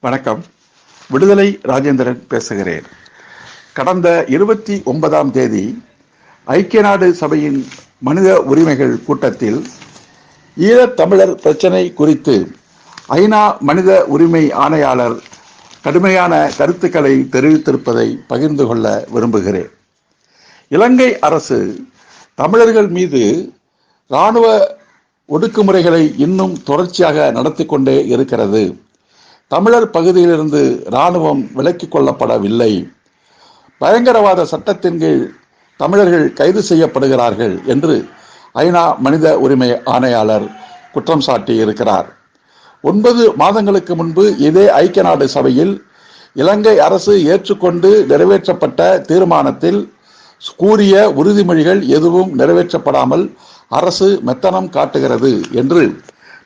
வணக்கம். விடுதலை ராஜேந்திரன் பேசுகிறேன். கடந்த இருபத்தி ஒன்பதாம் தேதி ஐக்கிய நாடு சபையின் மனித உரிமைகள் கூட்டத்தில் ஈழத்தமிழர் பிரச்சினை பிரச்சனை குறித்து ஐநா மனித உரிமை ஆணையாளர் கடுமையான கருத்துக்களை தெரிவித்திருப்பதை பகிர்ந்து கொள்ள விரும்புகிறேன். இலங்கை அரசு தமிழர்கள் மீது இராணுவ ஒடுக்குமுறைகளை இன்னும் தொடர்ச்சியாக நடத்தி கொண்டே இருக்கிறது. தமிழர் பகுதியிலிருந்து இராணுவம் விலக்கிக் கொள்ளப்படவில்லை. பயங்கரவாத சட்டத்தின் கீழ் தமிழர்கள் கைது செய்யப்படுகிறார்கள் என்று ஐநா மனித உரிமை ஆணையாளர் குற்றம் சாட்டி இருக்கிறார் ஒன்பது மாதங்களுக்கு முன்பு இதே ஐக்கிய நாடு சபையில் இலங்கை அரசு ஏற்றுக்கொண்டு நிறைவேற்றப்பட்ட தீர்மானத்தில் கூறிய உறுதிமொழிகள் எதுவும் நிறைவேற்றப்படாமல் அரசு மெத்தனம் காட்டுகிறது என்று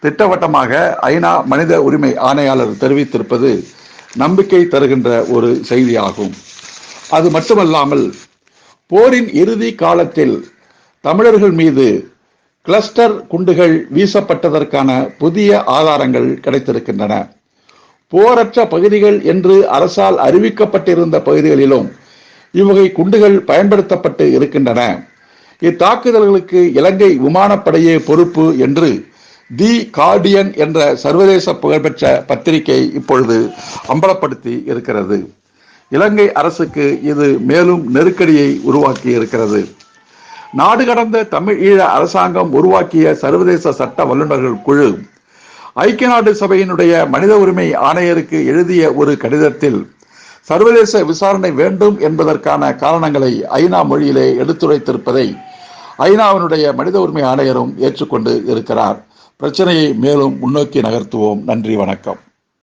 திட்டவட்டமாக ஐநா மனித உரிமை ஆணையாளர் தெரிவித்திருப்பது நம்பிக்கை தருகின்ற ஒரு செய்தியாகும். அது மட்டுமல்லாமல் போரின் இறுதி காலத்தில் தமிழர்கள் மீது கிளஸ்டர் குண்டுகள் வீசப்பட்டதற்கான புதிய ஆதாரங்கள் கிடைத்திருக்கின்றன. போரற்ற பகுதிகள் என்று அரசால் அறிவிக்கப்பட்டிருந்த பகுதிகளிலும் இவ்வகை குண்டுகள் பயன்படுத்தப்பட்டு இருக்கின்றன. இத்தாக்குதல்களுக்கு இலங்கை விமானப்படையே பொறுப்பு என்று தி கார்டியன் என்ற சர்வதேச புகழ்பெற்ற பத்திரிகை இப்பொழுது அம்பலப்படுத்தி இருக்கிறது. இலங்கை அரசுக்கு இது மேலும் நெருக்கடியை உருவாக்கி இருக்கிறது. நாடு கடந்த தமிழ் ஈழ அரசாங்கம் உருவாக்கிய சர்வதேச சட்ட வல்லுநர்கள் குழு ஐக்கிய நாடு சபையினுடைய மனித உரிமை ஆணையருக்கு எழுதிய ஒரு கடிதத்தில் சர்வதேச விசாரணை வேண்டும் என்பதற்கான காரணங்களை ஐநா மொழியிலே எடுத்துரைத்திருப்பதை ஐநாவினுடைய மனித உரிமை ஆணையரும் ஏற்றுக்கொண்டு இருக்கிறார். பிரச்சனையை மேலும் முன்னோக்கி நகர்த்துவோம். நன்றி வணக்கம்.